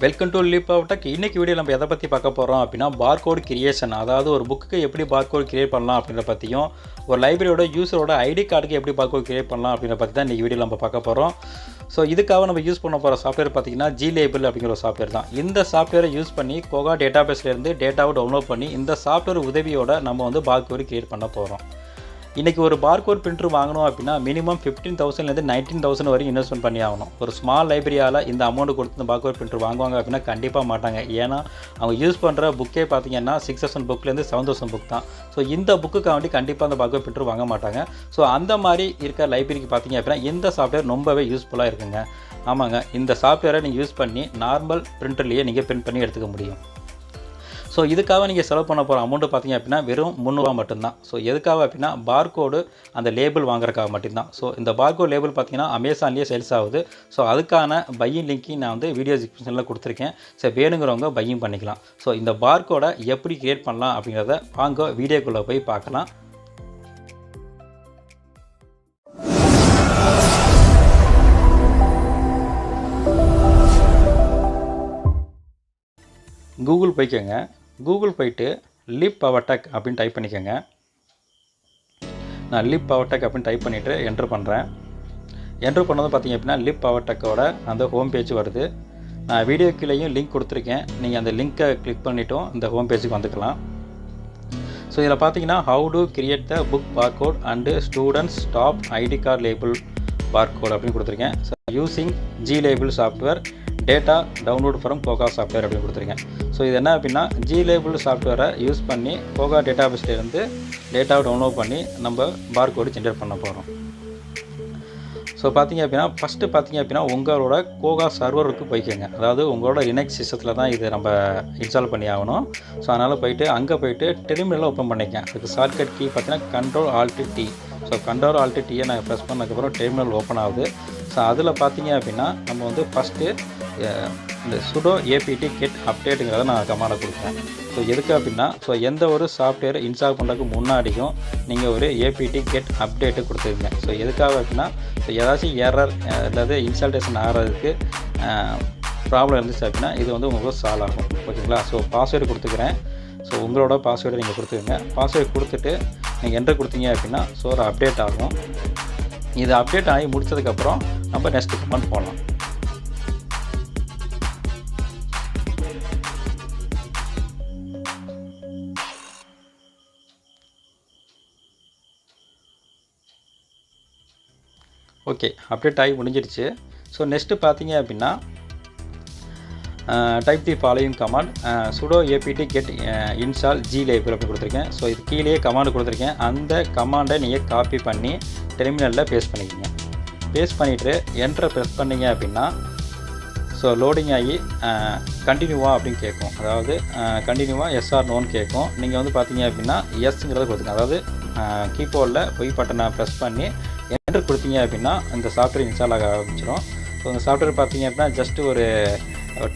Welcome to Leap Tech இன்னைக்கு video நம்ம எதை பற்றி பார்க்க போகிறோம் அப்படின்னா பார்கோடு கிரியேஷன் அதாவது ஒரு புக்கு எப்படி பார்கோடு கிரியேட் பண்ணலாம் அப்படின்ற பற்றியும் ஒரு லைப்ரரியோட யூஸரோட ஐடி கார்டுக்கு எப்படி பார்க்கோடு கிரியேட் பண்ணலாம் அப்படின்ற பற்றி தான் இன்றைக்கி வீடியோ நம்ம பார்க்க போகிறோம் ஸோ இதுக்காக நம்ம யூஸ் பண்ண போகிற சாஃப்ட்வேர் பார்த்தீங்கன்னா ஜி லேபிள் அப்படிங்கிற ஒரு சாஃப்ட்வேர் தான். இந்த சாஃப்ட்வேரை யூஸ் பண்ணி கோகா டேட்டாபேஸ்லேருந்து டேட்டாவை டவுன்லோட் பண்ணி இந்த சாஃப்ட்வேர் உதவியோட நம்ம வந்து பார்கோட் கிரியேட் பண்ண போகிறோம் இன்றைக்கி ஒரு பார்கோட் பிரிண்டர் வாங்கணும் அப்படின்னா மினிமம் ஃபிஃப்டீன் தௌசண்ட்லேருந்து நைன்டீன் தௌசண்ட் வரைக்கும் இன்வெஸ்ட்மெண்ட் பண்ணி ஆகணும். ஒரு ஸ்மால் லைப்ரரியால் இந்த அமௌண்ட் கொடுத்து இந்த பார்கோட் பிரிண்டர் வாங்குவாங்க அப்படின்னா கண்டிப்பாக மாட்டாங்க. ஏன்னா அவங்க யூஸ் பண்ணுற புக்கே பார்த்தீங்கன்னா சிக்ஸ் தௌசண்ட் புக்லேருந்து செவன் தௌசண்ட் புக் தான். ஸோ இந்த புக்குக்காக வேண்டி கண்டிப்பாக அந்த பார்கோட் பிரிண்டர் வாங்க மாட்டாங்க. ஸோ அந்த மாதிரி இருக்க லைப்ரரிக்கு பார்த்தீங்க அப்படின்னா இந்த சாஃப்ட்வேர் ரொம்பவே யூஸ்ஃபுல்லாக இருக்குங்க. ஆமாங்க. இந்த சாஃப்ட்வேரை நீங்கள் யூஸ் பண்ணி நார்மல் பிரிண்டர்லேயே நீங்கள் பிரிண்ட் பண்ணி எடுத்துக்க முடியும். ஸோ இதுக்காக நீங்கள் செலவு பண்ண போகிற அமௌண்ட்டு பார்த்தீங்க அப்படின்னா வெறும் முந்நூறுவா மட்டும்தான். ஸோ எதுக்காக அப்படின்னா பார்கோடு அந்த லேபிள் வாங்குறதுக்காக மட்டும்தான். ஸோ இந்த பார்கோட் லேபிள் பார்த்தீங்கன்னா அமேசான்லேயே சேல்ஸ் ஆகுது. ஸோ அதுக்கான பையிங் லிங்க்கையும் நான் வந்து வீடியோ டிஸ்கிரிப்ஷனில் கொடுத்துருக்கேன். ஸோ வேணுங்கிறவங்க பையிங் பண்ணிக்கலாம். ஸோ இந்த பார்கோடை எப்படி கிரியேட் பண்ணலாம் அப்படிங்கிறத வாங்க வீடியோக்குள்ளே போய் பார்க்கலாம். கூகுள் போய்க்கோங்க. கூகுள் போயிட்டு லிப் பவர்டெக் அப்படின்னு டைப் பண்ணிக்கோங்க. நான் லிப் பவர்டெக் அப்படின்னு டைப் பண்ணிவிட்டு என்ட்ரு பண்ணுறேன் என்ட்ரு பண்ணது பார்த்தீங்க அப்படின்னா லிப் பவர்டெக்கோட அந்த ஹோம் பேஜ் வருது. நான் வீடியோ கீழேயும் லிங்க் கொடுத்துருக்கேன். நீங்கள் அந்த லிங்க்கை கிளிக் பண்ணிவிட்டும் இந்த ஹோம் பேஜுக்கு வந்துக்கலாம். ஸோ இதில் பார்த்தீங்கன்னா how to create the book barcode and students staff ID card label barcode அப்படின்னு கொடுத்துருக்கேன். So using G label software data download from Koha software அப்படின்னு கொடுத்துருக்கேன். ஸோ இது என்ன அப்படின்னா ஜி லேபிள் சாஃப்ட்வேரை யூஸ் பண்ணி கோகா டேட்டா பேஸ்லேருந்து டேட்டாவை டவுன்லோட் பண்ணி நம்ம பார்கோடு ஜென்ரேட் பண்ண போகிறோம் ஸோ பார்த்தீங்க அப்படின்னா ஃபஸ்ட்டு பார்த்தீங்க அப்படின்னா உங்களோட கோகா சர்வருக்கு போய்க்கோங்க. அதாவது உங்களோட லினக்ஸ் சிஸ்டத்தில் தான் இது நம்ம இன்ஸ்டால் பண்ணி ஆகணும். ஸோ அதனால் போயிட்டு அங்கே போயிட்டு டெர்மினலில் ஓப்பன் பண்ணிக்கேன் அதுக்கு ஷார்ட்கட் கீ பார்த்தீங்கன்னா control alt T so control alt டீயை நாங்கள் ப்ரெஸ் பண்ணதுக்கப்புறம் டெர்மினல் ஓப்பன் ஆகுது. ஸோ அதில் பார்த்தீங்க அப்படின்னா நம்ம வந்து ஃபஸ்ட்டு இந்த சுடோ ஏபிடி கெட் அப்டேட்டுங்கிறத நான் கமாண்டை கொடுப்பேன் ஸோ எதுக்கு அப்படின்னா ஸோ எந்த ஒரு சாஃப்ட்வேர் இன்ஸ்டால் பண்ணுறதுக்கு முன்னாடியும் நீங்கள் ஒரு ஏபிடி கெட் அப்டேட்டு கொடுத்துருங்க. ஸோ எதுக்காக அப்படின்னா ஸோ ஏதாச்சும் எரர் அதாவது இன்ஸ்டால்டேஷன் ஆகிறதுக்கு ப்ராப்ளம் இருந்துச்சு அப்படின்னா இது வந்து உங்களுக்கு சால்வ் ஆகும். ஓகேங்களா? ஸோ பாஸ்வேர்டு கொடுத்துக்கிறேன். ஸோ உங்களோட பாஸ்வேர்டை நீங்கள் கொடுத்துருங்க. பாஸ்வேர்டு கொடுத்துட்டு நீங்கள் என்ட்ரு கொடுத்தீங்க அப்படின்னா ஸோ ஒரு அப்டேட் ஆகும். இது அப்டேட் ஆகி முடித்ததுக்கப்புறம் நம்ம நெக்ஸ்ட் கமெண்ட் போகலாம் ஓகே அப்டேட் ஆகி முடிஞ்சிருச்சு ஸோ நெக்ஸ்ட்டு பார்த்தீங்க அப்படின்னா type the following command sudo APT get install G label அப்படி கொடுத்துருக்கேன். ஸோ இது கீழே கமாண்ட் கொடுத்துருக்கேன். அந்த கமாண்டை நீங்கள் காப்பி பண்ணி டெர்மினலில் பேஸ்ட் பண்ணிக்கிங்க. பேஸ்ட் பண்ணிவிட்டு என்ட்ரை ப்ரெஸ் பண்ணீங்க அப்படின்னா ஸோ லோடிங் ஆகி கண்டினியூவா அப்படின்னு கேட்கும். அதாவது கண்டினியூவா எஸ்ஆர் நோன்னு கேட்கும். நீங்கள் வந்து பார்த்தீங்க அப்படின்னா எஸ்ங்கிறத கொடுத்துங்க அதாவது கீபோர்டில் பொய் பட்டனை ப்ரெஸ் பண்ணி சாஃப்ட்வேர் கொடுத்தீங்க அப்படின்னா இந்த சாஃப்ட்வேர் இன்ஸ்டால் ஆக ஆரம்பிச்சிடும் ஸோ இந்த சாஃப்ட்வேர் பார்த்தீங்க அப்படின்னா ஜஸ்ட்டு ஒரு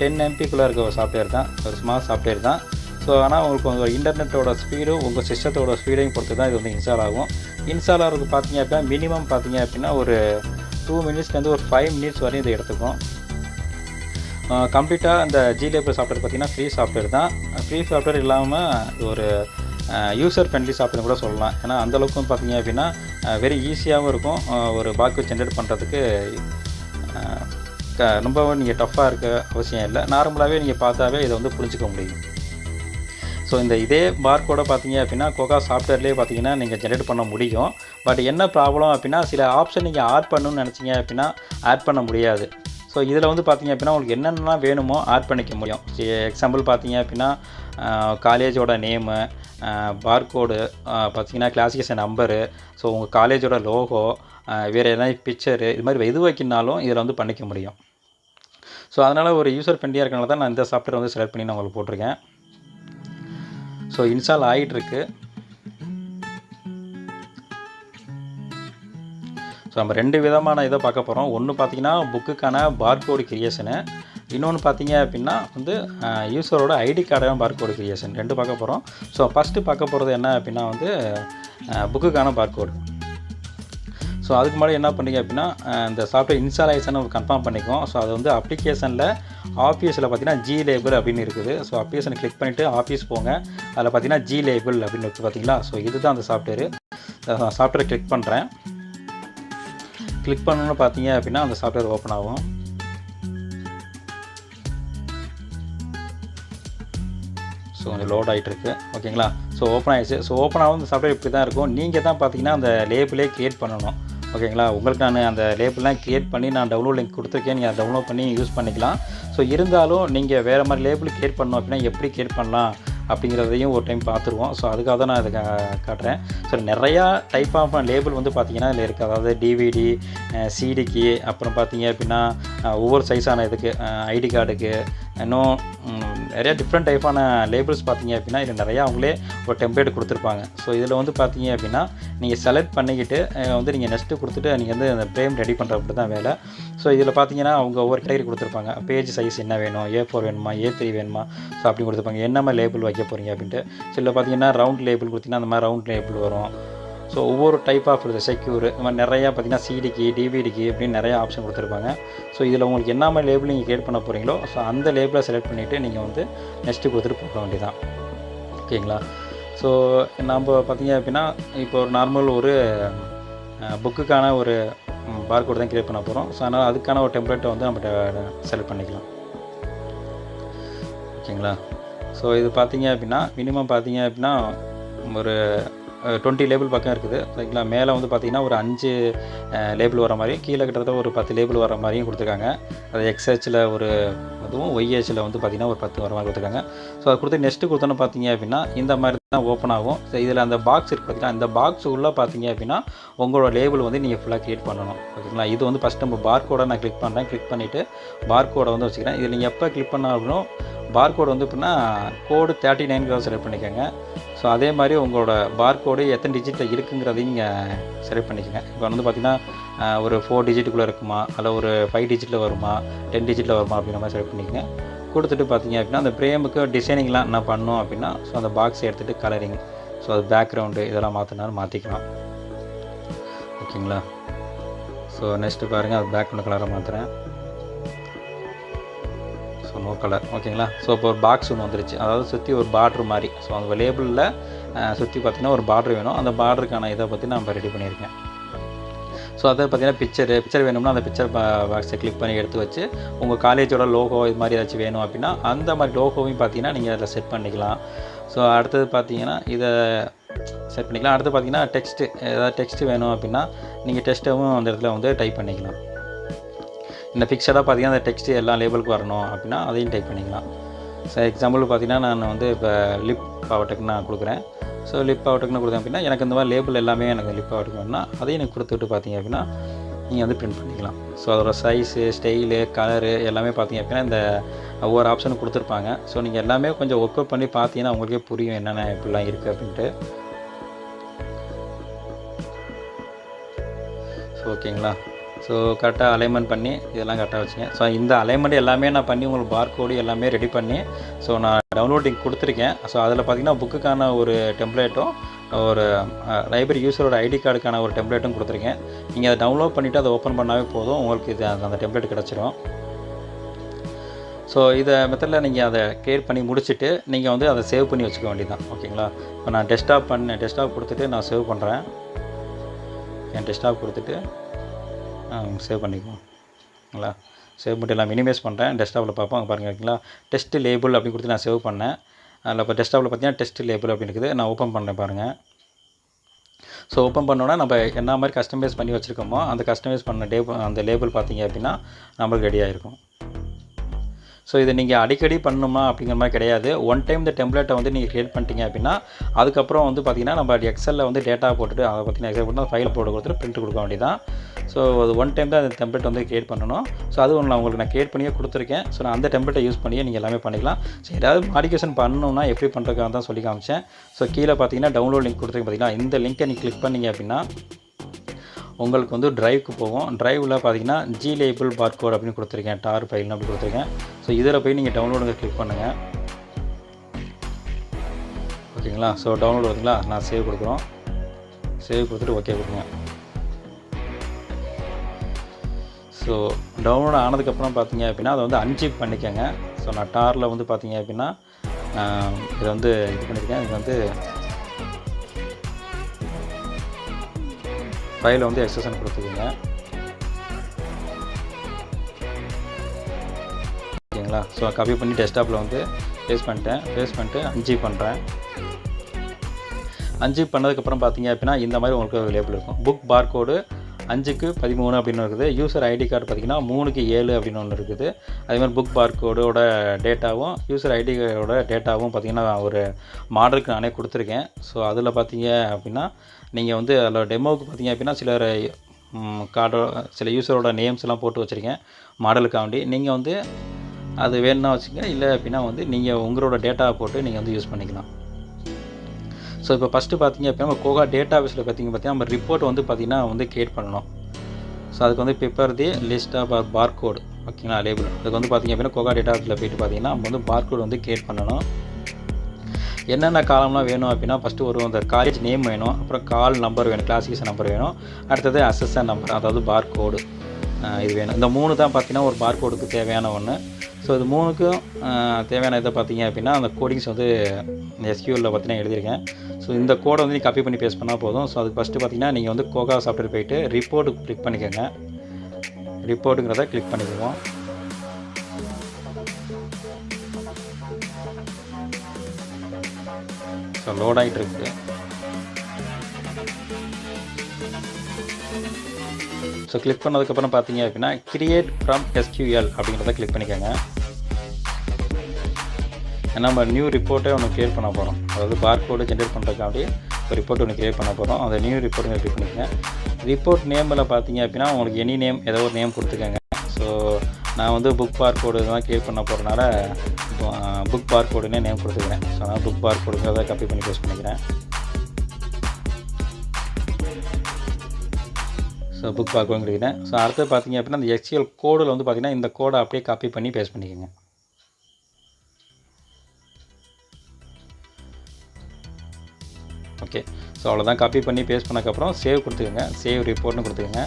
டென் எம்பிக்குள்ளே இருக்க ஒரு சாஃப்ட்வேர் தான். ஒரு ஸ்மால் சாஃப்ட்வேர் தான். ஸோ ஆனால் உங்களுக்கு உங்கள் இன்டர்நெட்டோட ஸ்பீடும் உங்கள் சிஸ்டத்தோட ஸ்பீடையும் பொறுத்து தான் இது வந்து இன்ஸ்டால் ஆகும். இன்ஸ்டால் ஆகிறது பார்த்தீங்க அப்படின்னா மினிமம் பார்த்தீங்க அப்படின்னா ஒரு டூ மினிட்ஸ்லேருந்து ஒரு ஃபைவ் மினிட்ஸ் வரையும் இதை எடுத்துக்கும். கம்ப்ளீட்டாக அந்த ஜிலேபிள் சாஃப்ட்வேர் பார்த்தீங்கன்னா ஃப்ரீ சாஃப்ட்வேர் தான். ஃப்ரீ சாஃப்ட்வேர் இல்லாமல் ஒரு யூசர் ஃப்ரெண்ட்லி சாஃப்ட்வேர் கூட சொல்லலாம். ஏன்னா அந்தளவுக்கும் பார்த்தீங்க அப்படின்னா வெரி ஈஸியாகவும் இருக்கும். ஒரு பாக்கு ஜென்ரேட் பண்ணுறதுக்கு ரொம்பவும் நீங்கள் டஃப்பாக இருக்க அவசியம் இல்லை. நார்மலாகவே நீங்கள் பார்த்தாவே இதை வந்து புரிஞ்சிக்க முடியும். ஸோ இந்த இதே பார்க்கோட பார்த்தீங்க அப்படின்னா கோகா சாஃப்ட்வேர்லேயே பார்த்தீங்கன்னா நீங்கள் ஜென்ரேட் பண்ண முடியும். பட் என்ன ப்ராப்ளம் அப்படின்னா சில ஆப்ஷன் நீங்கள் ஆட் பண்ணணும்னு நினச்சிங்க அப்படின்னா ஆட் பண்ண முடியாது. ஸோ இதில் வந்து பார்த்தீங்க அப்படின்னா உங்களுக்கு என்னென்னலாம் வேணுமோ ஆட் பண்ணிக்க முடியும். எக்ஸாம்பிள் பார்த்தீங்க அப்படின்னா காலேஜோட நேமு பார்கோடு பார்த்தீங்கன்னா கிளாசிஃபிகேஷன் நம்பரு ஸோ உங்கள் காலேஜோட லோகோ வேறு எதனா பிக்சரு இது மாதிரி எது வைக்கினாலும் இதில் வந்து பண்ணிக்க முடியும். ஸோ அதனால் ஒரு யூசர் ஃப்ரெண்ட்லியாக இருக்கனால தான் நான் இந்த சாஃப்ட்வேர் வந்து செலக்ட் பண்ணி நான் உங்களுக்கு போட்டிருக்கேன். ஸோ இன்ஸ்டால் ஆகிட்டுருக்கு ஸோ நம்ம ரெண்டு விதமான இதை பார்க்க போகிறோம் ஒன்று பார்த்தீங்கன்னா புக்குக்கான பார்கோடு கிரியேஷனு இன்னொன்று பார்த்தீங்க அப்படின்னா வந்து யூஸரோட ஐடி கார்டையும் பார்க்கோடு கிரியேஷன் ரெண்டு பார்க்க போகிறோம் ஸோ ஃபஸ்ட்டு பார்க்க போகிறது என்ன அப்படின்னா வந்து புக்குக்கான பார்க்கோடு ஸோ அதுக்கு முன்னாடி என்ன பண்ணுறீங்க அப்படின்னா இந்த சாஃப்ட்வேர் இன்ஸ்டால் ஆயிடுச்சுன்னு கன்ஃபார்ம் பண்ணிக்கும் ஸோ அது வந்து அப்ளிகேஷனில் ஆஃபீஸில் பார்த்தீங்கன்னா ஜி லேபிள் அப்படின்னு இருக்குது. ஸோ அப்ளிகேஷனை கிளிக் பண்ணிவிட்டு ஆஃபீஸ் போங்க. அதில் பார்த்தீங்கன்னா ஜி லேபிள் அப்படின்னு இருக்குது பார்த்தீங்களா? ஸோ இதுதான் அந்த சாஃப்ட்வேர் சாஃப்ட்வேர் கிளிக் பண்ணுறேன் கிளிக் பண்ணணும்னு பார்த்தீங்க அப்படின்னா அந்த சாஃப்ட்வேர் ஓப்பன் ஆகும். ஸோ கொஞ்சம் லோட் ஆகிட்டுருக்கு ஓகேங்களா? ஸோ ஓப்பன் ஆகிடுச்சு ஸோ ஓப்பன் ஆகும் இந்த சாஃப்ட்வேர் இப்படி தான் இருக்கும். நீங்கள் தான் பார்த்தீங்கன்னா அந்த லேபிளே க்ரியேட் பண்ணணும். ஓகேங்களா? உங்களுக்கு நான் அந்த லேபிள்லாம் க்ரியேட் பண்ணி நான் டவுன்லோட் லிங்க் கொடுத்துருக்கேன். நீங்கள் அதை டவுன்லோட் பண்ணி யூஸ் பண்ணிக்கலாம். ஸோ இருந்தாலும் நீங்கள் வேறு மாதிரி லேபிள் க்ரியேட் பண்ணணும் அப்படின்னா எப்படி க்ரியேட் பண்ணலாம் அப்படிங்கிறதையும் ஒரு டைம் பார்த்துருவோம். ஸோ அதுக்காக தான் நான் இதை கா- காட்டுறேன். ஸோ நிறையா டைப் ஆஃப் லேபிள் வந்து பார்த்தீங்கன்னா இதில் இருக்குது அதாவது டிவிடி சிடிக்கு அப்புறம் பார்த்தீங்க அப்படின்னா ஒவ்வொரு சைஸான இதுக்கு ஐடி கார்டுக்கு இன்னும் நிறையா டிஃப்ரெண்ட் டைப்பான லேபிள்ஸ் பார்த்தீங்க அப்படின்னா இதில் நிறையா அவங்களே ஒரு டெம்ப்ளேட் கொடுத்துருப்பாங்க. ஸோ இதில் வந்து பார்த்தீங்க அப்படின்னா நீங்கள் செலக்ட் பண்ணிக்கிட்டு வந்து நீங்கள் நெக்ஸ்ட்டு கொடுத்துட்டு நீங்கள் வந்து அந்த ஃப்ரேம் ரெடி பண்ணுற அப்படி தான் வேலை. ஸோ இதில் பார்த்தீங்கன்னா அவங்க ஒவ்வொரு கேட்டகரி கொடுத்துருப்பாங்க. பேஜ் சைஸ் என்ன வேணும்? ஏ ஃபோர் வேணுமா? ஏ த்ரீ வேணுமா? ஸோ அப்படி கொடுத்துருப்பாங்க. என்ன மாதிரி லேபிள் வைக்க போகிறீங்க அப்படின்ட்டு. ஸோ இதில் பார்த்தீங்கன்னா ரவுண்ட் லேபிள் கொடுத்தீங்கன்னா அந்த மாதிரி ரவுண்ட் லேபிள் வரும். ஸோ ஒவ்வொரு டைப் ஆஃப் இருக்குது செக்யூர் இந்த மாதிரி நிறையா பார்த்தீங்கன்னா சிடிக்கு டிவிடிக்கு அப்படின்னு நிறையா ஆப்ஷன் கொடுத்துருப்பாங்க. ஸோ இதில் உங்களுக்கு என்ன மாதிரி லேபிள் நீங்கள் கிரியேட் பண்ண போகிறீங்களோ ஸோ அந்த லேபிளை செலக்ட் பண்ணிவிட்டு நீங்கள் வந்து நெக்ஸ்ட்டு கொடுத்துட்டு போக வேண்டியதான் ஓகேங்களா? ஸோ நம்ம பார்த்தீங்க அப்படின்னா இப்போ ஒரு நார்மல் ஒரு புக்குக்கான ஒரு பார்கோடு தான் கிரியேட் பண்ண போகிறோம் ஸோ அதனால் அதுக்கான ஒரு டெம்ப்ளேட்டை வந்து நம்ம செலக்ட் பண்ணிக்கலாம். ஓகேங்களா? ஸோ இது பார்த்தீங்க அப்படின்னா மினிமம் பார்த்தீங்க அப்படின்னா ஒரு டுவெண்ட்டி லேபிள் பக்கம் இருக்குது. சரிங்களா? மேலே வந்து பார்த்தீங்கன்னா ஒரு அஞ்சு லேபிள் வர மாதிரி கீழே கிட்டத்தட்ட ஒரு பத்து லேபிள் வர மாதிரியும் கொடுத்துருக்காங்க. அது எக்ஸ்ஹெச்சில் ஒரு அதுவும் ஒய்ஹெச்சில் வந்து பார்த்திங்கன்னா ஒரு பத்து வர மாதிரி கொடுத்துருக்காங்க. ஸோ அது கொடுத்து நெக்ஸ்ட்டு கொடுத்தோன்னு பார்த்தீங்க அப்படின்னா இந்த மாதிரி தான் ஓப்பன் ஆகும். ஸோ இதில் அந்த பாக்ஸ் இருக்குது பார்த்தீங்கன்னா அந்த பாக்ஸ் உள்ளே பார்த்தீங்க அப்படின்னா உங்களோட லேபிள் வந்து நீங்கள் ஃபுல்லாக க்ரியேட் பண்ணணும். ஓகேங்களா இது வந்து ஃபஸ்ட் நம்ம பார் கோடை நான் கிளிக் பண்ணுறேன் கிளிக் பண்ணிவிட்டு பார் கோடை வந்து வச்சுக்கிறேன். இதில் நீங்கள் எப்போ கிளிக் பண்ண அப்படின்னா பார் கோடு வந்து எப்படின்னா கோடு தேர்ட்டி நைன் செலக்ட் பண்ணிக்கோங்க. ஸோ அதே மாதிரி உங்களோட பார் கோடு எத்தனை டிஜிட்டில் இருக்குங்கிறதையும் நீங்கள் செலக்ட் பண்ணிக்கோங்க. இப்போ வந்து பார்த்திங்கன்னா ஒரு ஃபோர் டிஜிட்டுக்குள்ளே இருக்குமா? அல்ல ஒரு ஃபைவ் டிஜிட்டில் வருமா? டென் டிஜிட்டில் வருமா? அப்படிங்கிற மாதிரி செலக்ட் பண்ணிக்கோங்க. கொடுத்துட்டு பார்த்தீங்க அப்படின்னா அந்த ஃப்ரேமுக்கு டிசைனிங்லாம் என்ன பண்ணோம் அப்படின்னா ஸோ அந்த பாக்ஸ் எடுத்துகிட்டு கலரிங் ஸோ அது பேக்ரவுண்டு இதெல்லாம் மாற்றினாலும் மாற்றிக்கலாம் ஓகேங்களா? ஸோ நெக்ஸ்ட்டு பாருங்கள் அது பேக்ரவுண்ட் கலரை மாற்றுறேன் இருக்கும் நோ கலர் ஓகேங்களா ஸோ இப்போ ஒரு பாக்ஸ் ஒன்று வந்துருச்சு. அதாவது சுற்றி ஒரு பார்ட்ரு மாதிரி. ஸோ அந்த லேபிளில் சுற்றி பார்த்தீங்கன்னா ஒரு பார்ட்ரு வேணும். அந்த பார்டருக்கான இதை பற்றி நான் ரெடி பண்ணியிருக்கேன். ஸோ அதை பார்த்தீங்கன்னா பிக்சரு பிக்சர் வேணும்னா அந்த பிக்சர் பாக்ஸை கிளிக் பண்ணி எடுத்து வச்சு உங்கள் காலேஜோட லோகோ இது மாதிரி ஏதாச்சும் வேணும் அப்படின்னா அந்த மாதிரி லோகோவையும் பார்த்தீங்கன்னா நீங்கள் அதில் செட் பண்ணிக்கலாம். ஸோ அடுத்தது பார்த்தீங்கன்னா இதை செட் பண்ணிக்கலாம். அடுத்து பார்த்தீங்கன்னா டெக்ஸ்ட்டு ஏதாவது டெக்ஸ்ட்டு வேணும் அப்படின்னா நீங்கள் டெக்ஸ்ட்டும் அந்த இடத்துல வந்து டைப் பண்ணிக்கலாம். இந்த ஃபிக்ஸடாக பார்த்தீங்கன்னா அந்த டெக்ஸ்ட் எல்லா லேபிளுக்கு வரணும் அப்படின்னா அதையும் டைப் பண்ணிக்கலாம். ஸோ எக்ஸாம்பிள் பார்த்தீங்கன்னா நான் வந்து இப்போ லிப் பாவட்டுக்கு நான் கொடுக்குறேன். ஸோ லிப் பாவட்டுக்குன்னு கொடுத்தேன் அப்படின்னா எனக்கு இந்த மாதிரி லேபிள் எல்லாமே எனக்கு லிப் பாவட்டுக்கு வேணும்னா அதையும் எனக்கு கொடுத்துட்டு பார்த்தீங்க அப்படின்னா நீங்கள் வந்து பிரிண்ட் பண்ணிக்கலாம். ஸோ அதோட சைஸு ஸ்டைலு கலரு எல்லாமே பார்த்தீங்க அப்படின்னா இந்த ஒவ்வொரு ஆப்ஷனும் கொடுத்துருப்பாங்க. ஸோ நீங்கள் எல்லாமே கொஞ்சம் ஒர்க் அவுட் பண்ணி பார்த்தீங்கன்னா உங்களுக்கே புரியும் என்னென்ன இப்படிலாம் இருக்குது அப்படின்ட்டு. ஸோ ஓகேங்களா ஸோ கரெக்டாக அலைன்மெண்ட் பண்ணி இதெல்லாம் கரெக்டாக வச்சுங்க. ஸோ இந்த அலைன்மெண்ட் எல்லாமே நான் பண்ணி உங்களுக்கு பார்கோடு எல்லாமே ரெடி பண்ணி ஸோ நான் டவுன்லோடிங் கொடுத்துருக்கேன். ஸோ அதில் பார்த்தீங்கன்னா புக்குக்கான ஒரு டெம்ப்ளேட்டும் ஒரு லைப்ரரி யூஸரோட ஐடி கார்டுக்கான ஒரு டெம்ப்ளேட்டும் கொடுத்துருக்கேன். நீங்கள் அதை டவுன்லோட் பண்ணிவிட்டு அதை ஓப்பன் பண்ணாவே போதும். உங்களுக்கு இது அந்த- டெம்ப்ளேட் கிடச்சிரும். ஸோ இதை மெத்தடில் நீங்கள் அதை கிரியேட் பண்ணி முடிச்சுட்டு நீங்கள் வந்து அதை சேவ் பண்ணி வச்சுக்க வேண்டியதான் ஓகேங்களா? இப்போ நான் டெஸ்க்டாப் பண்ணேன் டெஸ்க்டாப் கொடுத்துட்டு நான் சேவ் பண்ணுறேன் என் டெஸ்க்டாப் கொடுத்துட்டு சேவ் பண்ணிக்குவோம் சேவ் பண்ணிட்டு எல்லாம் மினிமைஸ் பண்ணுறேன் டெஸ்க்டாப்பில் பார்ப்போம். அங்கே பாருங்கள் ஓகேங்களா டெஸ்ட் லேபிள் அப்படின்னு கொடுத்து நான் சேவ் பண்ணேன். அதில் இப்போ டெஸ்க்டாப்பில் பார்த்தீங்கன்னா டெஸ்ட் லேபிள் அப்படின்னு இருக்குது. நான் ஓப்பன் பண்ணுறேன் பாருங்கள் ஸோ ஓப்பன் பண்ணோன்னா நம்ம என்ன மாதிரி கஸ்டமைஸ் பண்ணி வச்சுருக்கோமோ அந்த கஸ்டமைஸ் பண்ண டேபிள் அந்த லேபிள் பார்த்தீங்க அப்படின்னா நம்மளுக்கு ரெடி ஆகிருக்கும் ஸோ இதை நீங்கள் அடிக்கடி பண்ணணுமா அப்படிங்கிற மாதிரி கிடையாது. ஒன் டைம் இந்த டெம்ப்ளேட்டை வந்து நீங்கள் க்ரியேட் பண்ணிட்டீங்க அப்படின்னா அதுக்கப்புறம் வந்து பார்த்தீங்கன்னா நம்ம எக்ஸலில் வந்து டேட்டா போட்டுட்டு அதை பார்த்தீங்கன்னா எக்ஸல் போட்டு ஃபைல் போட்டு கொடுத்துட்டு பிரிண்ட் கொடுக்க வேண்டியதான் ஸோ அது ஒன் டைம் தான் அந்த டெம்ப்ளேட் வந்து கிரியேட் பண்ணணும். ஸோ அது ஒன்று நான் உங்களுக்கு நான் க்ரியேட் பண்ணியே கொடுத்துருக்கேன். ஸோ நான் அந்த டெம்ப்ளேட்டை யூஸ் பண்ணியே நீங்கள் எல்லாமே பண்ணிக்கலாம். ஸோ ஏதாவது மாடிஃபிகேஷன் பண்ணணும்னா எப்படி பண்ணுறதுக்காக தான் சொல்லி காமிச்சேன். ஸோ கீழே பார்த்தீங்கன்னா டவுன்லோட் லிங்க் கொடுத்துருக்கேன் பார்த்தீங்கன்னா இந்த லிங்க்கை நீங்கள் கிளிக் பண்ணீங்க அப்படின்னா உங்களுக்கு வந்து டிரைவ்க்கு போகும். டிரைவில் பார்த்தீங்கன்னா ஜி லேபிள் பார்கோட் அப்படின்னு கொடுத்துருக்கேன். டார் ஃபைல்னு அப்படி கொடுத்துருக்கேன். ஸோ இதில் போய் நீங்கள் டவுன்லோடுங்க கிளிக் பண்ணுங்கள் ஓகேங்களா? ஸோ டவுன்லோட் வருதுங்களா? நான் சேவ் கொடுக்குறோம். சேவ் கொடுத்துட்டு ஓகே கொடுங்க. ஸோ டவுன்லோட் ஆனதுக்கப்புறம் பார்த்தீங்க அப்படின்னா அதை வந்து அன்ஜிப் பண்ணிக்கோங்க. ஸோ நான் டாரில் வந்து பார்த்தீங்க அப்படின்னா இதை வந்து இது பண்ணியிருக்கேன். இது வந்து ஃபைலை வந்து எக்ஸசன் கொடுத்துக்கோங்க. ஓகேங்களா? ஸோ காப்பி பண்ணி டெஸ்க்டாப்பில் வந்து பேஸ் பண்ணிட்டேன். பேஸ் பண்ணிட்டு அஞ்சு பண்ணுறேன் அஞ்சு பண்ணதுக்கப்புறம் பார்த்தீங்க அப்படின்னா இந்த மாதிரி உங்களுக்கு லேபிள் இருக்கும். புக் பார்கோடு அஞ்சுக்கு பதிமூணு அப்படின்னு இருக்குது. யூசர் ஐடி கார்டு பார்த்தீங்கன்னா மூணுக்கு ஏழு அப்படின்னு ஒன்று இருக்குது. அதே மாதிரி புக் பார்கோடோட டேட்டாவும் யூசர் கார்டோட டேட்டாவும் பார்த்தீங்கன்னா ஒரு மாடலுக்கு நானே கொடுத்துருக்கேன். ஸோ அதில் பார்த்தீங்க அப்படின்னா நீங்கள் வந்து அதில் டெமோவுக்கு பார்த்தீங்க அப்படின்னா சிலர் கார்டோ சில யூசரோட நேம்ஸ் எல்லாம் போட்டு வச்சுருக்கேன் மாடலுக்காண்டி நீங்கள் வந்து அது வேணும்னா வச்சுங்க இல்லை அப்படின்னா வந்து நீங்கள் உங்களோட டேட்டாவை போட்டு நீங்கள் வந்து யூஸ் பண்ணிக்கலாம். ஸோ இப்போ ஃபஸ்ட்டு பார்த்தீங்க அப்படின்னா நம்ம கோகா டேட்டா பேஸில் பார்த்திங்க பார்த்தீங்கன்னா நம்ம ரிப்போர்ட் வந்து பார்த்தீங்கன்னா வந்து கிரியேட் பண்ணணும். ஸோ அதுக்கு வந்து பிப்பர் தி லிஸ்ட் ஆஃப் பார் கோடு ஓகேங்களா லேபிள் அதுக்கு வந்து பார்த்தீங்க அப்படின்னா கோகா டேட்டா பேஸில் போயிட்டு பார்த்தீங்கன்னா நம்ம வந்து பார் கோடு வந்து கிரியேட் பண்ணணும். என்னென்ன காலம்லாம் வேணும் அப்படின்னா ஃபஸ்ட்டு ஒரு அந்த காலேஜ் நேம் வேணும் அப்புறம் கால் நம்பர் வேணும் கிளாசிஃபிகேஷன் நம்பர் வேணும். அடுத்தது அசஸ்ஸன் நம்பர் அதாவது பார் கோடு இது வேணும். இந்த மூணு தான் பார்த்தீங்கன்னா ஒரு பார் கோடுக்கு தேவையான ஒன்று ஸோ இது மூணுக்கும் தேவையான இதை பார்த்தீங்க அப்படின்னா அந்த கோடிங்ஸ் வந்து எஸ்கியூவில் பார்த்தீங்கன்னா எழுதியிருக்கேன். ஸோ இந்த கோடை வந்து நீங்கள் கப்பி பண்ணி பேஸ்ட் பண்ணால் போதும். ஸோ அதுக்கு ஃபஸ்ட்டு பார்த்தீங்கன்னா நீங்கள் வந்து கோகா சாஃப்ட்வேர் போயிட்டு ரிப்போர்ட் கிளிக் பண்ணிக்கோங்க. ரிப்போர்ட்டுங்கிறத கிளிக் பண்ணிக்குவோம் ஸோ லோட் ஆகிட்டு இருக்குது ஸோ கிளிக் பண்ணதுக்கப்புறம் பார்த்தீங்க அப்படின்னா கிரியேட் ஃப்ரம் எஸ்கியூஎல் அப்படிங்கிறத கிளிக் பண்ணிக்கோங்க. ஏன்னா நம்ம நியூ ரிப்போர்ட்டே ஒன்று கிரியேட் பண்ண போகிறோம் அதாவது பார் கோடு ஜென்ரேட் பண்ணுறதுக்காண்டி ஒரு ரிப்போர்ட் ஒன்று கிரியேட் பண்ண போகிறோம் அந்த நியூ ரிப்போர்ட் கிளிக் பண்ணிக்கோங்க. ரிப்போர்ட் நேமில் பார்த்தீங்க அப்படின்னா உங்களுக்கு எனி நேம் ஏதோ ஒரு நேம் கொடுத்துக்கோங்க. ஸோ நான் வந்து புக் பார் கோடு இதெல்லாம் கிரியேட் பண்ண போகிறனால புக் பார் கோடுனே நேம் கொடுத்துக்கிறேன். ஸோ நான் புக் பார் கோடுங்கிறத காப்பி பண்ணி பேஸ்ட் பண்ணிக்கிறேன். ஸோ புக் பார்க்க ஸோ அடுத்து பார்த்தீங்க அப்படின்னா இந்த எக்ஸ்எல் கோடில் வந்து பார்த்திங்கன்னா இந்த கோடை அப்படியே காப்பி பண்ணி பேஸ்ட் பண்ணிக்கோங்க. ஓகே ஸோ அவ்வளோதான் காப்பி பண்ணி பேஸ்ட் பண்ணக்கப்புறம் சேவ் கொடுத்துக்கோங்க. சேவ் ரிப்போர்ட்னு கொடுத்துக்கோங்க.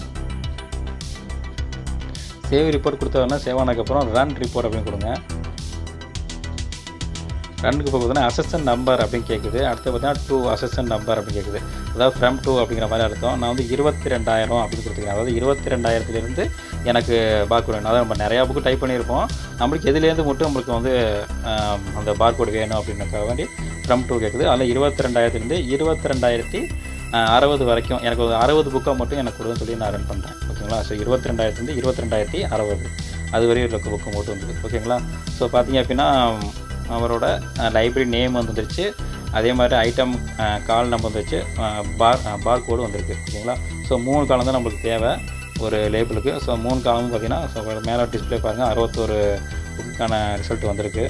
சேவ் ரிப்போர்ட் கொடுத்தோன்னா சேவ் ஆனதுக்கப்புறம் ரன் ரிப்போர்ட் அப்படின்னு கொடுங்க. ரன்னுக்கு இப்போ பார்த்தீங்கன்னா அசஸ்டன் நம்பர் அப்படின்னு கேட்குது அடுத்து பார்த்தீங்கன்னா டூ அசஸ்டன் நம்பர் அப்படின்னு கேட்குது அதாவது ஃப்ரம் டூ அப்படிங்கிற மாதிரி அர்த்தம். நான் வந்து இருபத்தி ரெண்டாயிரம் அப்படின்னு கொடுத்துருக்கேன். அதாவது இருபத்தி ரெண்டாயிரத்துலேருந்து எனக்கு பார்க்கோடு வேணும். அதாவது நம்ம நிறையா புக்கு டைப் பண்ணியிருப்போம். நம்மளுக்கு எதுலேருந்து மட்டும் நம்மளுக்கு வந்து அந்த அந்த பார்கோடு வேணும் அப்படின்னக்காக வேண்டி ஃப்ரம் டூ கேட்குது அதில் இருபத்தி ரெண்டாயிரத்துலேருந்து இருபத்தி ரெண்டாயிரத்தி அறுபது வரைக்கும் எனக்கு ஒரு அறுபது புக்காக மட்டும் எனக்கு கொடுன்னு சொல்லி நான் ரன் பண்ணுறேன் ஓகேங்களா? ஸோ இருபத்தி ரெண்டாயிரத்துலேருந்து இருபத்தி ரெண்டாயிரத்தி அறுபது. அது வரையும் இருக்க புக்கு மட்டும் வந்துருக்கு. ஓகேங்களா? ஸோ பார்த்தீங்க அப்படின்னா அவரோட லைப்ரரி நேம் வந்துருச்சு. அதே மாதிரி ஐட்டம் கால் நம்பர் வந்துருச்சு. பார் பார் கோடு வந்திருக்கு. ஓகேங்களா ஸோ மூணு காலம் தான் நம்மளுக்கு தேவை ஒரு லேபிளுக்கு ஸோ மூணு காலமும் பார்த்தீங்கன்னா ஸோ மேலே டிஸ்பிளே பாருங்கள் அறுபத்தோரு புக்குக்கான ரிசல்ட் வந்திருக்கு.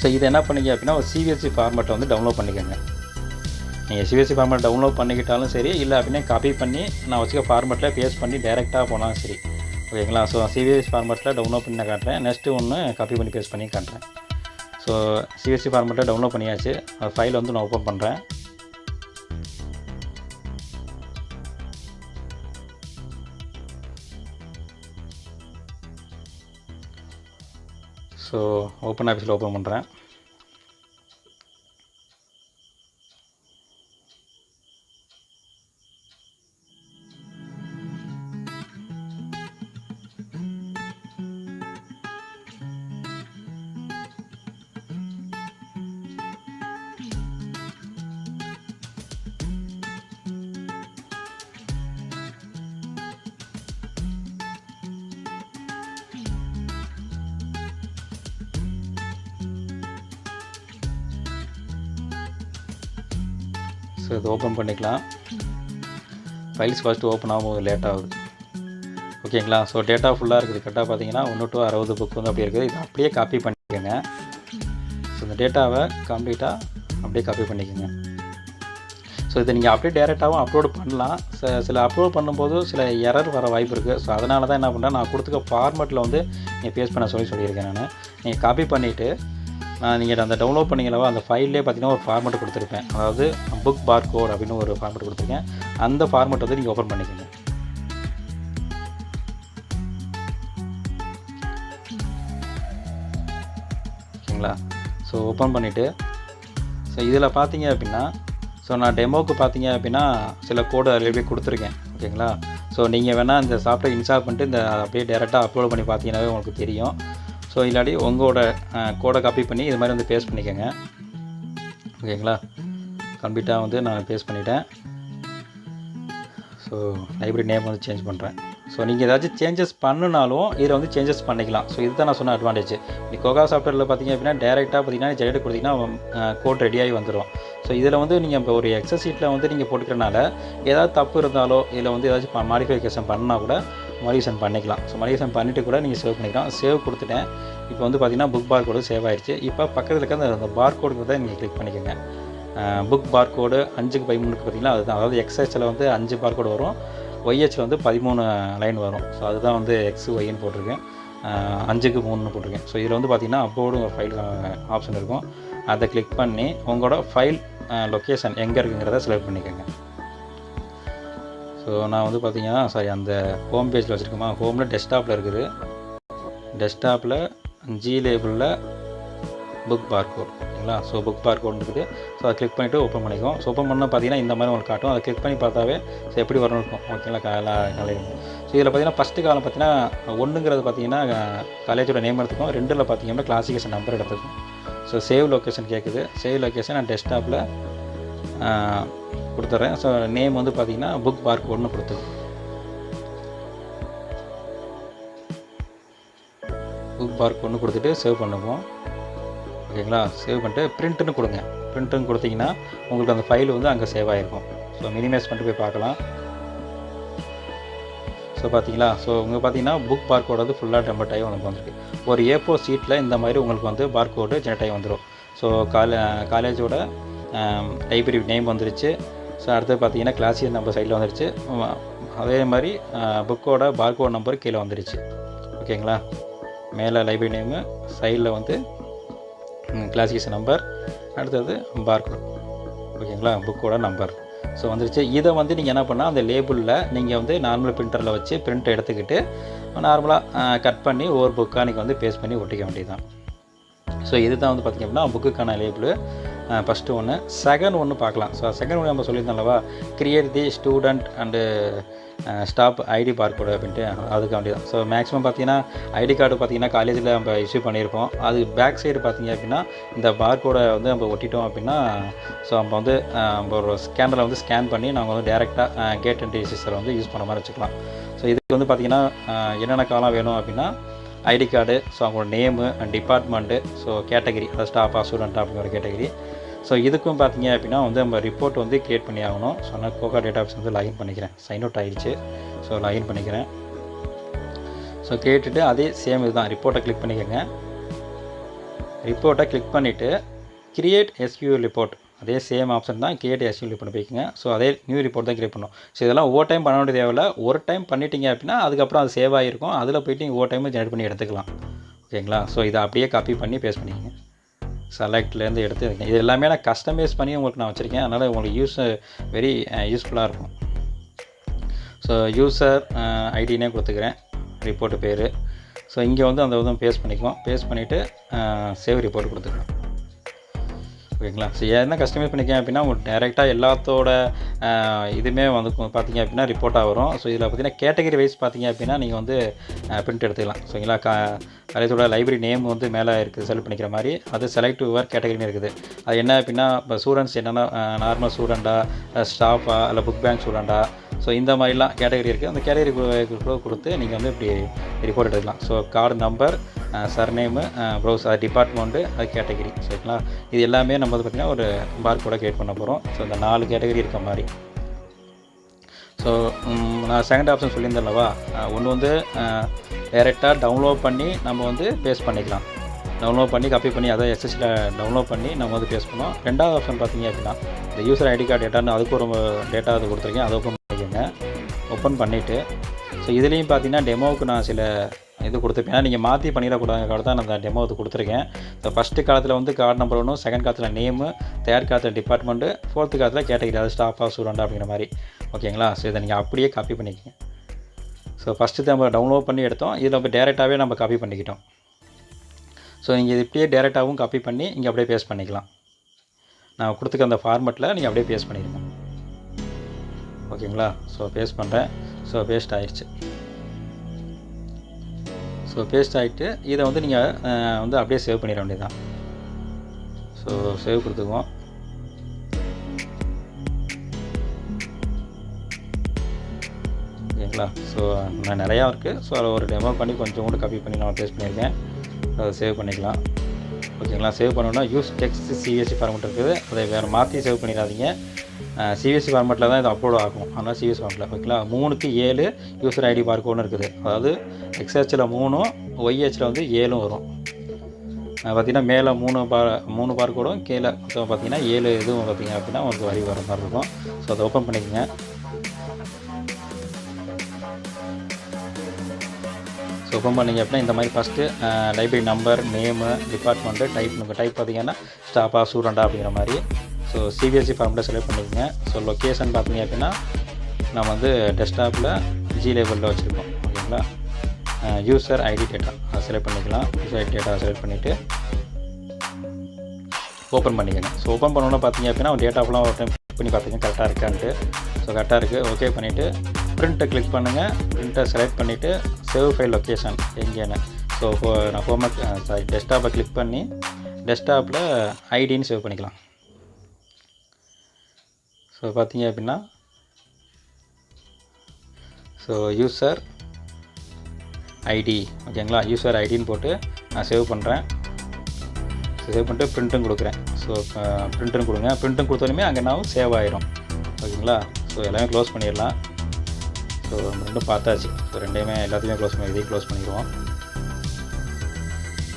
ஸோ இதை என்ன பண்ணீங்க அப்படின்னா ஒரு சிபிஎஸ்சி ஃபார்மேட்டை வந்து டவுன்லோட் பண்ணிக்கோங்க. நீங்கள் சிபிஎஸ்சி ஃபார்மேட் டவுன்லோட் பண்ணிக்கிட்டாலும் சரி இல்லை அப்படின்னா காப்பி பண்ணி நான் வச்சுக்க ஃபார்மேட்டில் பேஸ் பண்ணி டேரெக்டாக போனாலும் சரி. ஓகேங்களா? ஸோ சிபிஎஸ்சி ஃபார்மேட்டில் டவுன்லோட் பண்ணி நான் காட்டுறேன். நெக்ஸ்ட்டு ஒன்று காப்பி பண்ணி பேஸ்ட் பண்ணி காட்டுறேன். ஸோ சிஎஸ்சி ஃபார்மேட்டில் டவுன்லோட் பண்ணியாச்சு. அந்த ஃபைல் வந்து நான் ஓப்பன் பண்ணுறேன் ஸோ ஓப்பன் ஆஃபீஸில் ஓப்பன் பண்ணுறேன் ஸோ இது ஓப்பன் பண்ணிக்கலாம். ஃபைல்ஸ் ஃபஸ்ட்டு ஓப்பன் ஆகும் லேட் ஆகுது. ஓகேங்களா ஸோ டேட்டா ஃபுல்லாக இருக்குது. கரெக்டாக பார்த்தீங்கன்னா ஒன்று டு அறுபது புக் வந்து அப்படியே இருக்குது. இது அப்படியே காப்பி பண்ணிக்கோங்க. ஸோ இந்த டேட்டாவை கம்ப்ளீட்டாக அப்படியே காப்பி பண்ணிக்கோங்க. ஸோ இதை நீங்கள் அப்படியே டேரெக்டாகவும் அப்லோடு பண்ணலாம். ச- சில அப்லோட் பண்ணும்போது சில எரர் வர வாய்ப்பு இருக்குது ஸோ அதனால தான் என்ன பண்ணுறேன் நான் கொடுத்துக்க ஃபார்மெட்டில் வந்து நீங்கள் பேஸ்ட் பண்ண சொல்லி சொல்லியிருக்கேன் நான். நீங்கள் காப்பி பண்ணிவிட்டு நீங்கள் அந்த டவுன்லோட் பண்ணிங்களவோ அந்த ஃபைல்லே பார்த்தீங்கன்னா ஒரு ஃபார்மெட் கொடுத்துருப்பேன். அதாவது புக் பார் கோட் அப்படின்னு ஒரு ஃபார்மெட் கொடுத்துருக்கேன். அந்த ஃபார்மெட் வந்து நீங்கள் ஓப்பன் பண்ணிக்கோங்க. ஓகேங்களா? ஸோ ஓப்பன் பண்ணிவிட்டு ஸோ இதில் பார்த்தீங்க அப்படின்னா ஸோ நான் டெமோவுக்கு பார்த்தீங்க அப்படின்னா சில கோடு அதிலே கொடுத்துருக்கேன். ஓகேங்களா? ஸோ நீங்கள் வேணால் இந்த சாஃப்ட்வேர் இன்ஸ்டால் பண்ணிட்டு இந்த அப்படியே டேரெக்டாக அப்லோட் பண்ணி பார்த்தீங்கன்னாவே உங்களுக்கு தெரியும். ஸோ இல்லாட்டி உங்களோட கோடை காப்பி பண்ணி இது மாதிரி வந்து பேஸ்ட் பண்ணிக்கோங்க. ஓகேங்களா? கம்ப்ளீட்டாக வந்து நான் பேஸ்ட் பண்ணிட்டேன். ஸோ லைப்ரரி நேம் வந்து சேஞ்ச் பண்ணுறேன் ஸோ நீங்கள் ஏதாச்சும் சேஞ்சஸ் பண்ணுனாலும் இதில் வந்து சேஞ்சஸ் பண்ணிக்கலாம். ஸோ இதுதான் நான் சொன்ன அட்வான்டேஜ் நீ கோகா சாஃப்ட்வேரில் பார்த்தீங்க அப்படின்னா டேரெக்டாக பார்த்தீங்கன்னா ஜெனரேட் கொடுத்தீங்கன்னா கோட் ரெடியாகி வந்துடும் ஸோ இதில் வந்து நீங்கள் இப்போ ஒரு எக்ஸல் வந்து நீங்கள் போட்டுக்கிறனால ஏதாவது தப்பு இருந்தாலோ இதில் வந்து ஏதாச்சும் மாடிஃபிகேஷன் பண்ணால் கூட மாடிஃபிகேஷன் பண்ணிக்கலாம். ஸோ மாடிஃபிகேஷன் பண்ணிவிட்டு கூட நீங்கள் சேவ் பண்ணிக்கலாம். சேவ் கொடுத்துட்டேன். இப்போ வந்து பார்த்தீங்கன்னா புக் பார் கோடு சேவ் ஆயிடுச்சு இப்போ பக்கத்தில் இருக்க அந்த- பார் கோடுங்கிறத நீங்கள் கிளிக் பண்ணிக்கோங்க. புக் பார் கோடு அஞ்சுக்கு பதிமூணுக்கு பார்த்தீங்கன்னா அதுதான். அதாவது எக்ஸ்எச்சில் வந்து அஞ்சு பார் கோடு வரும் ஒய்ஹெச்சில் வந்து பதிமூணு லைன் வரும். ஸோ அதுதான் வந்து எக்ஸ் ஒய்ன்னு போட்டிருக்கேன். அஞ்சுக்கு மூணுன்னு போட்டிருக்கேன். ஸோ இதில் வந்து பார்த்தீங்கன்னா அப்போடு ஒரு ஃபைல் ஆப்ஷன் இருக்கும். அதை கிளிக் பண்ணி உங்களோட ஃபைல் லொக்கேஷன் எங்கே இருக்குங்கிறத செலக்ட் பண்ணிக்கோங்க. ஸோ நான் வந்து பார்த்தீங்கன்னா சாரி அந்த ஹோம் பேஜில் வச்சுருக்கோமா ஹோமில் டெஸ்க்டாப்பில் இருக்குது. டெஸ்க்டாப்பில் ஜி லேபிளில் புக் பார்கோட் ஓகேங்களா ஸோ புக் பார்கோட் இருக்குது. ஸோ அதை கிளிக் பண்ணிவிட்டு ஓப்பன் பண்ணிக்கும் ஸோ ஓப்பன் பண்ணால் பார்த்தீங்கன்னா இந்த மாதிரி உங்களுக்கு காட்டும். அதை கிளிக் பண்ணி பார்த்தாவே ஸோ எப்படி வரணும் இருக்கும். ஓகேங்களா காலை காலையில் ஸோ இதில் பார்த்தீங்கன்னா ஃபஸ்ட்டு காலம் பார்த்தீங்கன்னா ஒன்றுங்கிறது பார்த்தீங்கன்னா காலேஜோட நேம் எடுத்துக்கும் ரெண்டில் பார்த்தீங்கன்னா கிளாசிஃபிகேஷன் நம்பர் எடுத்துக்கும் ஸோ சேவ் லொக்கேஷன் கேட்குது சேவ் லொக்கேஷன் நான் டெஸ்க்டாப்பில் கொடுத்துட்றேன். ஸோ நேம் வந்து பார்த்திங்கன்னா புக் பார்க் ஒன்று கொடுத்துருவோம் புக் பார்க் ஒன்று கொடுத்துட்டு சேவ் பண்ணுவோம். ஓகேங்களா? சேவ் பண்ணிட்டு பிரிண்ட்டுன்னு கொடுங்க. பிரிண்ட்டுன்னு கொடுத்தீங்கன்னா உங்களுக்கு அந்த ஃபைல் வந்து அங்கே சேவ் ஆகிருக்கும் ஸோ மினிமைஸ் பண்ணிட்டு போய் பார்க்கலாம். ஸோ பார்த்தீங்களா? ஸோ உங்கள் பார்த்தீங்கன்னா புக் பார்க்கோடு வந்து ஃபுல்லாக டெம்பர்ட் ஆகி உங்களுக்கு வந்திருக்கு. ஒரு ஏப்போ சீட்டில் இந்த மாதிரி உங்களுக்கு வந்து பார்க்கோடு ஜெனரேட் ஆகி வந்துடும் ஸோ காலே காலேஜோட லைப்ரரி நேம் வந்துருச்சு. ஸோ அடுத்து பார்த்தீங்கன்னா கிளாஸ் நம்பர் சைடில் வந்துருச்சு. அதே மாதிரி புக்கோட பார்கோட் நம்பர் கீழே வந்துருச்சு. ஓகேங்களா? மேலே லைப்ரரி நேமு சைடில் வந்து கிளாசிஃபிகேஷன் நம்பர் அடுத்தது பார்கோட் ஓகேங்களா? புக்கோட நம்பர் ஸோ வந்துருச்சு. இதை வந்து நீங்கள் என்ன பண்ணால் அந்த லேபிளில் நீங்கள் வந்து நார்மல் பிரிண்டரில் வச்சு பிரிண்ட் எடுத்துக்கிட்டு நார்மலாக கட் பண்ணி ஒவ்வொரு புக்காக நீங்கள் வந்து பேஸ்ட் பண்ணி ஒட்டிக்க வேண்டியதுதான். ஸோ இதுதான் வந்து பார்த்திங்க அப்படின்னா புக்குக்கான லேபிள் ஃபஸ்ட்டு ஒன்று செகண்ட் ஒன்று பார்க்கலாம். ஸோ செகண்ட் ஒன்று நம்ம சொல்லியிருந்தோம் அல்லவா create the student and staff ID barcode அப்படின்ட்டு. அதுக்கு வேண்டியதான் ஸோ மேக்ஸிமம் பார்த்தீங்கன்னா ஐடி கார்டு பார்த்தீங்கன்னா காலேஜில் நம்ம இஷ்யூ பண்ணியிருப்போம். அது பேக் சைடு பார்த்தீங்க அப்படின்னா இந்த பார்க்கோடை வந்து நம்ம ஒட்டிட்டோம் அப்படின்னா ஸோ நம்ம வந்து நம்ம ஒரு ஸ்கேனரில் வந்து ஸ்கேன் பண்ணி நாங்கள் வந்து டேரெக்டாக கேட் அண்ட் சிஸ்டரை வந்து யூஸ் பண்ண மாதிரி வச்சுக்கலாம். ஸோ இதுக்கு வந்து பார்த்திங்கன்னா என்னென்ன காலம் வேணும் அப்படின்னா ஐடி கார்டு ஸோ அவங்களோட நேமு டிபார்ட்மெண்ட்டு ஸோ கேட்டகரி அதாவது ஸ்டாஃபா ஸ்டூடெண்ட்டா அப்படிங்கிற கேட்டகரி ஸோ இதுக்கும் பார்த்தீங்க அப்படின்னா வந்து நம்ம ரிப்போர்ட் வந்து கிரியேட் பண்ணி ஆகணும். ஸோ நான் கோகா டேட்டா ஆஃபீஸ் வந்து லாகின் பண்ணிக்கிறேன். சைன் அவுட் ஆயிடுச்சு. ஸோ லாகின் பண்ணிக்கிறேன். ஸோ கேட்டுட்டு அதே சேம் இதுதான். ரிப்போர்ட்டை கிளிக் பண்ணிக்கோங்க. ரிப்போர்ட்டை கிளிக் பண்ணிவிட்டு கிரியேட் எஸ்கியூஎல் ரிப்போர்ட் அதே சேம் ஆப்ஷன் தான் கிரியேட் எஸ்கியூஎல் ரிப்போர்ட் போய்க்குங்க ஸோ அதே நியூ ரிப்போர்ட் தான் கிரியேட் பண்ணணும். ஸோ இதெல்லாம் ஒவ்வொரு டைம் பண்ண வேண்டிய தேவையில்ல. ஒரு டைம் பண்ணிட்டீங்க அப்படின்னா அதுக்கப்புறம் அது சேவ் ஆகிருக்கும் அதில் போயிட்டு நீங்கள் ஒவ்வொரு டைமும் ஜெனரேட் பண்ணி எடுத்துக்கலாம். ஓகேங்களா ஸோ இதை அப்படியே காப்பி பண்ணி பேஸ்ட் பண்ணிக்கங்க. செலக்ட்லேருந்து எடுத்து வைக்கணும். இது எல்லாமே நான் கஸ்டமைஸ் பண்ணி உங்களுக்கு நான் வச்சுருக்கேன். அதனால் உங்களுக்கு யூஸ் வெரி யூஸ்ஃபுல்லாக இருக்கும். ஸோ யூசர் ஐடினே கொடுத்துக்கிறேன். ரிப்போர்ட்டு பேர். ஸோ இங்கே வந்து அந்த இதுவும் பேஸ்ட் பண்ணிக்குவோம். பேஸ்ட் பண்ணிவிட்டு சேவ் ரிப்போர்ட் கொடுத்துக்கலாம். ஓகேங்களா ஸோ என்ன கஸ்டமைஸ் பண்ணிக்கேன் அப்படின்னா உங்களுக்கு டேரெக்டாக எல்லாத்தோட இதுவுமே வந்து பார்த்தீங்க அப்படின்னா ரிப்போர்ட்டாக வரும். ஸோ இதில் பார்த்தீங்கன்னா கேட்டகரி வைஸ் பார்த்தீங்க அப்படின்னா நீங்கள் வந்து பிரிண்ட் எடுத்துக்கலாம். ஸோ கா காலேஜோட லைப்ரரி நேம் வந்து மேலே இருக்குது செலக்ட் பண்ணிக்கிற மாதிரி. அது செலக்ட் யுவர் கேட்டகரின்னு இருக்குது. அது என்ன அப்படின்னா இப்போ ஸ்டூடெண்ட்ஸ் என்னென்னா நார்மல் ஸ்டூடெண்ட்டா ஸ்டாஃபா இல்லை புக் பேங்க் ஸ்டூடெண்ட்டா ஸோ இந்த மாதிரிலாம் கேட்டகரி இருக்குது அந்த கேட்டகரி கொடுத்து நீங்கள் வந்து இப்படி ரிப்போர்ட் எடுக்கலாம். So card number surname browse அது டிபார்ட்மெண்ட்டு அது கேட்டகரி சரிங்களா? இது எல்லாமே நம்ம வந்து பார்த்திங்கன்னா ஒரு பார்க்கோட க்ரியேட் கிரியேட் பண்ண போகிறோம் ஸோ இந்த நாலு கேட்டகரி இருக்க மாதிரி. ஸோ நான் செகண்ட் ஆப்ஷன் சொல்லியிருந்தேன்லவா? ஒன்று வந்து டைரெக்டாக டவுன்லோட் பண்ணி நம்ம வந்து பேஸ்ட் பண்ணிக்கலாம். டவுன்லோட் பண்ணி காப்பி பண்ணி அதை எஸ்எஸ்சியில் டவுன்லோட் பண்ணி நம்ம வந்து பேஸ்ட் பண்ணோம். ரெண்டாவது ஆப்ஷன் பார்த்தீங்க அப்படின்னா இந்த யூசர் ஐடி கார்டு டேட்டான்னு அதுக்கு ஒரு டேட்டா அது கொடுத்துருக்கேன். அதை ஓப்பன் பண்ணிக்கோங்க. ஓப்பன் பண்ணிவிட்டு ஸோ இதுலேயும் பார்த்தீங்கன்னா டெமோவுக்கு நான் சில இது கொடுத்துருப்பேன். நீங்கள் மாற்றி பண்ணிடக்கூடாது தான் நான் அந்த டெமோ இது கொடுத்துருக்கேன். ஸோ ஃபஸ்ட்டு காலத்தில் வந்து கார்டு நம்பர் ஒன்று செகண்ட் காலத்தில் நேமு தேர்ட் காலத்தில் டிபார்ட்மெண்ட்டு ஃபோர்த்து காலத்தில் கேட்டகரி அது ஸ்டாஃபாக ஸ்டூடெண்ட் அப்படிங்கிற மாதிரி. ஓகேங்களா? ஸோ இதை நீங்கள் அப்படியே காப்பி பண்ணிக்கோங்க. ஸோ ஃபஸ்ட்டு நம்ம டவுன்லோட் பண்ணி எடுத்தோம். இதில் நம்ம டேரெக்டாகவே நம்ம காப்பி பண்ணிக்கிட்டோம். ஸோ நீங்கள் இது இப்படியே டேரெக்டாகவும் காப்பி பண்ணி இங்கே அப்படியே பேஸ்ட் பண்ணிக்கலாம். நான் கொடுத்துக்க அந்த ஃபார்மெட்டில் நீங்கள் அப்படியே பேஸ்ட் பண்ணிடுங்க. ஓகேங்களா? ஸோ பேஸ்ட் பண்ணுறேன் ஸோ பேஸ்ட் ஆயிடுச்சு. ஸோ பேஸ்ட் ஆகிட்டு இதை வந்து நீங்கள் வந்து அப்படியே சேவ் பண்ணிட வேண்டியதுதான். ஸோ சேவ் கொடுத்துக்குவோம். ஓகேங்களா? ஸோ நான் நிறையா இருக்குது ஸோ அதை ஒரு டெமோ பண்ணி கொஞ்சம் கூட காப்பி பண்ணி நான் பேஸ்ட் பண்ணியிருக்கேன். அதை சேவ் பண்ணிக்கலாம். ஓகேங்களா? சேவ் பண்ணணும்னா யூஸ் டெக்ஸ்ட் சிஎஸ்சி ஃபார்மெட் இருக்குது. அதை வேறு மாற்றி சேவ் பண்ணிடாதீங்க. சிவிஎஸ்சி ஃபார்மெட்டில் தான் இது அப்லோட் ஆகும். ஆனால் சிவிஎஸ் ஃபார்மெட்டில் ஓகேங்களா மூணுக்கு ஏழு யூசர் ஐடி பார்க்கோன்னு இருக்குது. அதாவது எக்ஸ்ஹெச்சில் மூணும் ஒய்ஹெச்சில் வந்து ஏழும் வரும். பார்த்திங்கன்னா மேலே மூணு பார் மூணு பார் கீழே மொத்தம் பார்த்தீங்கன்னா ஏழு இதுவும் பார்த்தீங்க அப்படின்னா உங்களுக்கு வரி வர மாதிரி இருக்கும். ஸோ அதை ஓப்பன் பண்ணிக்கோங்க. ஸோ ஓப்பன் பண்ணிங்க அப்படின்னா இந்த மாதிரி first library number name department type type பார்த்தீங்கன்னா ஸ்டாஃபா ஸ்டூடெண்டா அப்படிங்கிற மாதிரி ஸோ சிபிஎஸ்சி ஃபார்மில் செலக்ட் பண்ணிக்கோங்க. ஸோ லொக்கேஷன் பார்த்தீங்க அப்படின்னா நம்ம வந்து டெஸ்க்டாப்பில் ஜி லேபிளில் வச்சுருக்கோம். ஓகேங்களா? யூசர் ஐடி டேட்டா அதை செலக்ட் பண்ணிக்கலாம். யூசர் ஐடி டேட்டா செலக்ட் பண்ணிவிட்டு ஓப்பன் பண்ணிக்கோங்க. ஸோ ஓப்பன் பண்ணோன்னா பார்த்தீங்க அப்படின்னா டேட்டாஃபெலாம் ஒரு டைம் பண்ணி பார்த்தீங்க கரெக்டாக இருக்கான்ட்டு. ஸோ கரெக்டாக இருக்குது ஓகே பண்ணிவிட்டு பிரிண்ட்டை கிளிக் பண்ணுங்கள் பிரிண்ட்டை செலக்ட் பண்ணிவிட்டு சேவ் ஃபைல் லொக்கேஷன் எங்கேன்னு. ஸோ நான் ஹோமை சாரி டெஸ்க்டாப்பை கிளிக் பண்ணி டெஸ்க்டாப்பில் ஐடின்னு சேவ் பண்ணிக்கலாம். ஸோ பார்த்தீங்க அப்படின்னா ஸோ யூசர் ஐடி ஓகேங்களா யூசர் ஐடின்னு போட்டு நான் சேவ் பண்ணுறேன் சேவ் பண்ணிட்டு பிரிண்ட்டும் கொடுக்குறேன். ஸோ ப்ரிண்ட்டும் கொடுங்க. பிரிண்ட்டும் கொடுத்தோடனே அங்கே நான் சேவ் ஆயிரும். ஓகேங்களா ஸோ எல்லாமே க்ளோஸ் பண்ணிடலாம். ஸோ ரெண்டும் பார்த்தாச்சு. ஸோ ரெண்டையுமே எல்லாத்தையுமே க்ளோஸ் பண்ணி இதையும் க்ளோஸ் பண்ணிடுவோம்.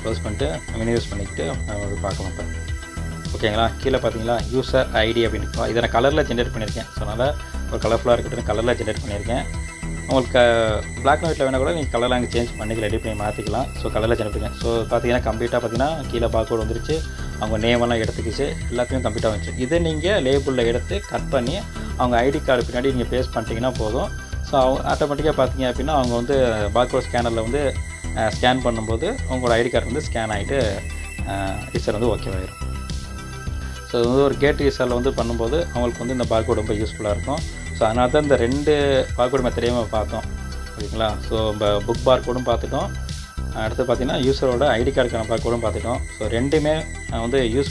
க்ளோஸ் பண்ணிட்டு மினிமைஸ் பண்ணிக்கிட்டு நம்ம பார்க்கலாம் இப்போ. ஓகேங்களா? கீழே பார்த்தீங்களா? யூசர் ஐடி அப்படின்னு. இருக்கும் இதை நான் கலரில் ஜென்ரேட் பண்ணியிருக்கேன். ஸோ அதனால் ஒரு கலர்ஃபுல்லாக இருக்கட்டும் கலரில் ஜென்ரேட் பண்ணியிருக்கேன். உங்களுக்கு பிளாக் அண்ட் ஒயிட்டில் வேணால் கூட நீங்கள் கலரில் அங்கே சேஞ்ச் பண்ணிக்கலாம் ரெடி பண்ணி மாற்றிக்கலாம் ஸோ கலரில் ஜென்ரேட் பண்ணி ஸோ பார்த்தீங்கன்னா கம்ப்ளீட்டாக பார்த்தீங்கன்னா கீழே பார்க்கோடு வந்துருச்சு. அவங்க நேமெல்லாம் எடுத்துக்கிச்சு. எல்லாத்தையும் கம்ப்ளீட்டாக வந்துச்சு. இதை நீங்கள் லேபிளில் எடுத்து கட் பண்ணி அவங்க ஐடி கார்டு பின்னாடி நீங்கள் பேஸ்ட் பண்ணிட்டீங்கன்னா போதும். ஸோ அவங்க ஆட்டோமேட்டிக்காக பார்த்தீங்க அப்படின்னா அவங்க வந்து பார்கோட் ஸ்கேனரில் வந்து ஸ்கேன் பண்ணும்போது உங்களோட ஐடி கார்டு வந்து ஸ்கேன் ஆகிட்டு ஈஸர் வந்து ஓகேவாயிரும் ஸோ இது வந்து ஒரு கேட் யூஸரில் வந்து பண்ணும்போது அவங்களுக்கு வந்து இந்த பார்கோட் ரொம்ப யூஸ்ஃபுல்லாக இருக்கும். ஸோ அதனால தான் இந்த ரெண்டு பார்கோட் மெத்தடையும் பார்த்தோம். ஓகேங்களா ஸோ நம்ம புக் பார்கோடும் பார்த்துட்டோம். அடுத்து பார்த்தீங்கன்னா யூஸரோட ஐடி கார்டுக்கான பார்கோடும் பார்த்துட்டோம். ஸோ ரெண்டுமே வந்து யூஸ்